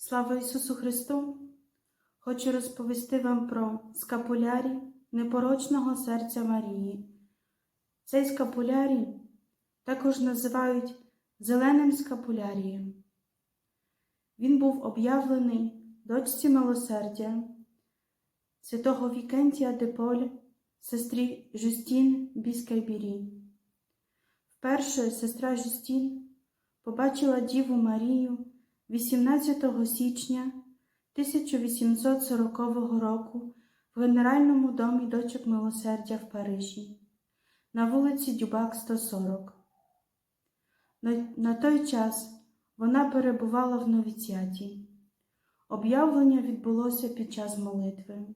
Слава Ісусу Христу! Хочу розповісти вам про скапулярій непорочного серця Марії. Цей скапулярій також називають зеленим скапулярієм. Він був об'явлений дочці милосердя святого Вікентія де Поль, сестрі Жюстін Біскайбірі. Вперше сестра Жюстін побачила Діву Марію 18 січня 1840 року в Генеральному домі дочок Милосердя в Парижі на вулиці Дюбак 140. На, той час вона перебувала в новіціаті. Об'явлення відбулося під час молитви.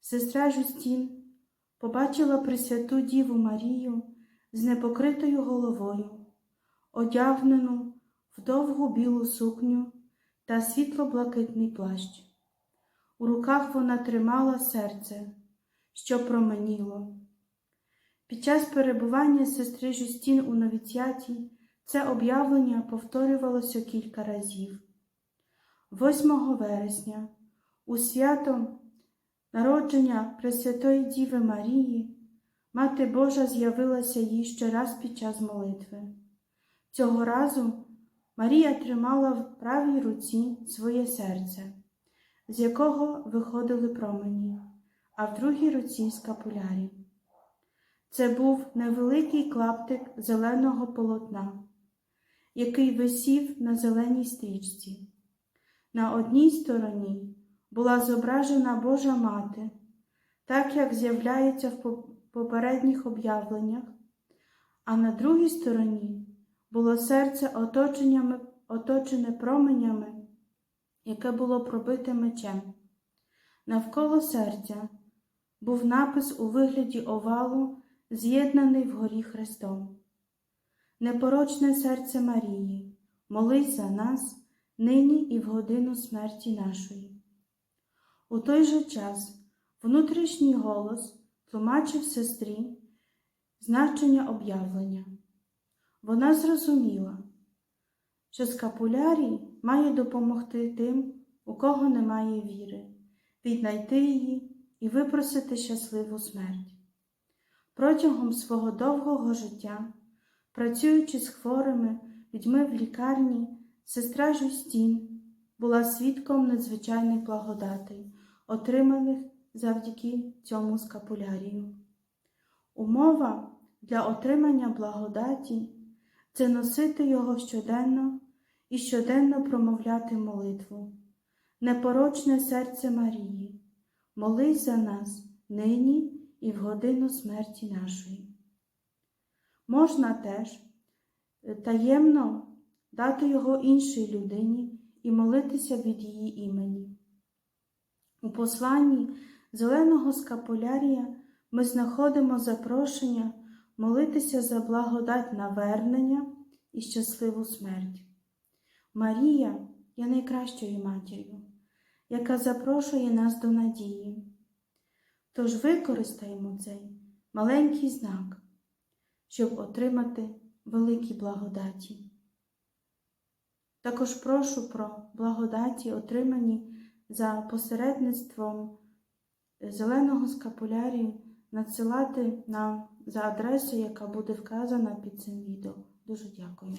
Сестра Жустін побачила Пресвяту Діву Марію з непокритою головою, одягнену в довгу білу сукню та світло-блакитний плащ. У руках вона тримала серце, що променіло. Під час перебування сестри Жустін у новіціаті це об'явлення повторювалося кілька разів. 8 вересня, у свято народження Пресвятої Діви Марії, Мати Божа з'явилася їй ще раз під час молитви. Цього разу Марія тримала в правій руці своє серце, з якого виходили промені, а в другій руці скапулярі. Це був невеликий клаптик зеленого полотна, який висів на зеленій стрічці. На одній стороні була зображена Божа Мати, так як з'являється в попередніх об'явленнях, а на другій стороні було серце оточене променями, яке було пробите мечем. Навколо серця був напис у вигляді овалу, з'єднаний вгорі Христом. Непорочне серце Марії, молись за нас нині і в годину смерті нашої. У той же час внутрішній голос тлумачив сестрі значення об'явлення. Вона зрозуміла, що скапулярій має допомогти тим, у кого немає віри, віднайти її і випросити щасливу смерть. Протягом свого довгого життя, працюючи з хворими людьми в лікарні, сестра Жустін була свідком надзвичайних благодатей, отриманих завдяки цьому скапулярію. Умова для отримання благодаті це носити його щоденно і щоденно промовляти молитву. Непорочне серце Марії, молись за нас нині і в годину смерті нашої. Можна теж таємно дати його іншій людині і молитися від її імені. У посланні зеленого скапулярія ми знаходимо запрошення молитися за благодать навернення і щасливу смерть. Марія є найкращою матір'ю, яка запрошує нас до надії. Тож використаємо цей маленький знак, щоб отримати великі благодаті. Також прошу про благодаті, отримані за посередництвом зеленого скапулярію надсилати нам за адресою, яка буде вказана під цим відео. Дуже дякую.